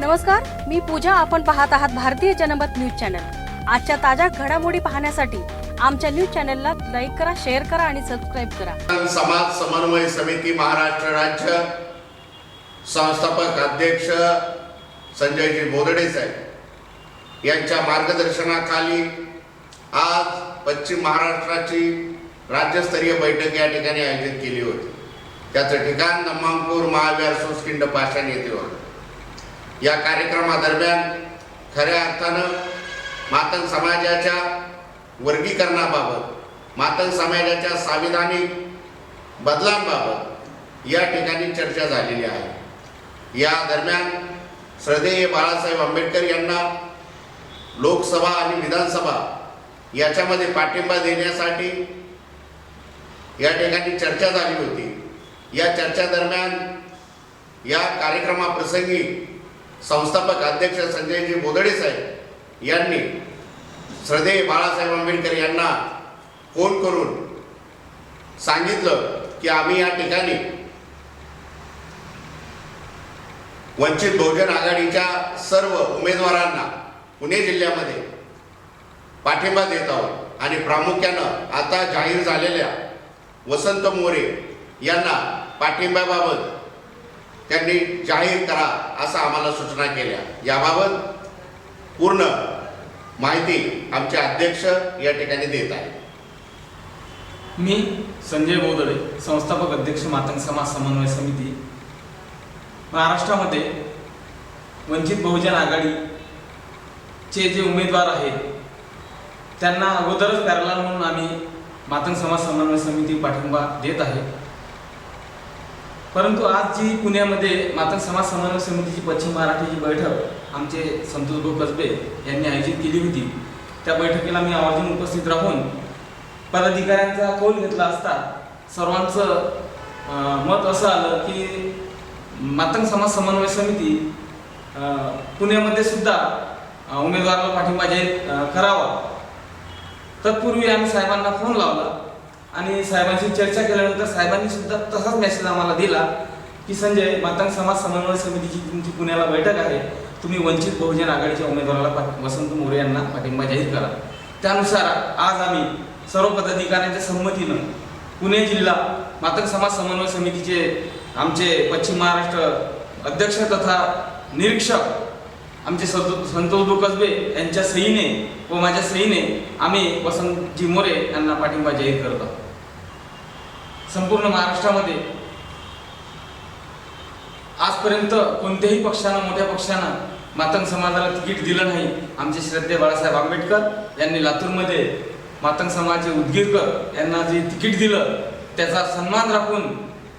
नमस्कार मी पूजा आपण पाहत आहात भारतीय जनमत न्यूज चॅनल. आजच्या ताज्या घडामोडी पाहण्यासाठी आमच्या न्यूज चॅनलला लाईक करा शेअर करा आणि सबस्क्राईब करा. समाज समन्वय समिती महाराष्ट्र राज्य संस्थापक अध्यक्ष संजयजी बोदडे साहेब यांच्या मार्गदर्शनाखाली आज पश्चिम महाराष्ट्राची राज्यस्तरीय बैठक या ठिकाणी आयोजित केली होती. त्याचं ठिकाण नम्मांपूर महावीर सुस्किंड पाषाण येथे होतं. या कार्यक्रमादरम्यान खऱ्या अर्थानं मातंग समाजाच्या वर्गीकरणाबाबत मातंग समाजाच्या संविधानिक बदलांबाबत या ठिकाणी चर्चा झालेली आहे. या दरम्यान श्रद्धेय बाळासाहेब आंबेडकर यांना लोकसभा आणि विधानसभा याच्यामध्ये पाठिंबा देण्यासाठी या ठिकाणी चर्चा झाली होती. या चर्चा दरम्यान या कार्यक्रमाप्रसंगी संस्थापक अध्यक्ष संजयजी बोदडे साहेब यांनी श्रद्धेय बाळासाहेब आंबेडकर यांना फोन करून सांगितलं की आम्ही या ठिकाणी वंचित बहुजन आघाडीच्या सर्व उमेदवारांना पुणे जिल्ह्यामध्ये पाठिंबा देत आहोत. आणि प्रामुख्यानं आता जाहीर झालेल्या वसंत मोरे यांना पाठिंब्याबाबत त्यांनी जाहीर करा असं आम्हाला सूचना केल्या. याबाबत पूर्ण माहिती आमचे अध्यक्ष या ठिकाणी देत आहे मी संजय बोदडे संस्थापक अध्यक्ष मातंग समाज समन्वय समिती महाराष्ट्रामध्ये वंचित बहुजन आघाडीचे जे उमेदवार आहेत त्यांना अगोदरच पॅरलाल म्हणून आम्ही मातंग समाज समन्वय समिती पाठिंबा देत आहे. परंतु आज जी पुण्यामध्ये मातंग समाज समन्वय समितीची पश्चिम महाराष्ट्राची बैठक आमचे संतोष भाऊ कसबे यांनी आयोजित केली होती. त्या बैठकीला मी आवर्जून उपस्थित राहून पदाधिकाऱ्यांचा कौल घेतला असता सर्वांचं मत असं आलं की मातंग समाज समन्वय समिती पुण्यामध्ये सुद्धा उमेदवाराला पाठिंबा जाहीर करावा. तत्पूर्वी आम्ही साहेबांना फोन लावला. आणि साहेबांशी चर्चा केल्यानंतर साहेबांनी सुद्धा तसाच मेसेज आम्हाला दिला की संजय मातंग समाज समन्वय समितीची तुमची पुण्याला बैठक आहे. तुम्ही वंचित बहुजन आघाडीच्या उमेदवाराला वसंत मोरे यांना पाठिंबा जाहीर करा. त्यानुसार आज आम्ही सर्व पदाधिकाऱ्यांच्या संमतीनं पुणे जिल्हा मातंग समाज समन्वय समितीचे आमचे पश्चिम महाराष्ट्र अध्यक्ष तथा निरीक्षक आमचे संतो संतोष कसबे यांच्या सहीने व माझ्या सहीने आम्ही वसंतजी मोरे यांना पाठिंबा जाहीर करत. आहोत संपूर्ण महाराष्ट्रामध्ये आजपर्यंत कोणत्याही पक्षानं मोठ्या पक्षानं मातंग समाजाला तिकीट दिलं नाही. आमचे श्रद्धे बाळासाहेब आंबेडकर यांनी लातूरमध्ये मातंग समाजचे उदगीरकर यांना जे तिकीट दिलं त्याचा सन्मान राखून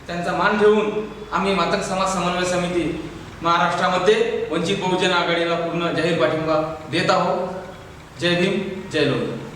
त्यांचा मान ठेवून आम्ही मातंग समाज समन्वय समिती महाराष्ट्रामध्ये वंचित बहुजन आघाडीला पूर्ण जाहीर पाठिंबा देत आहोत. जय भीम जय लोक.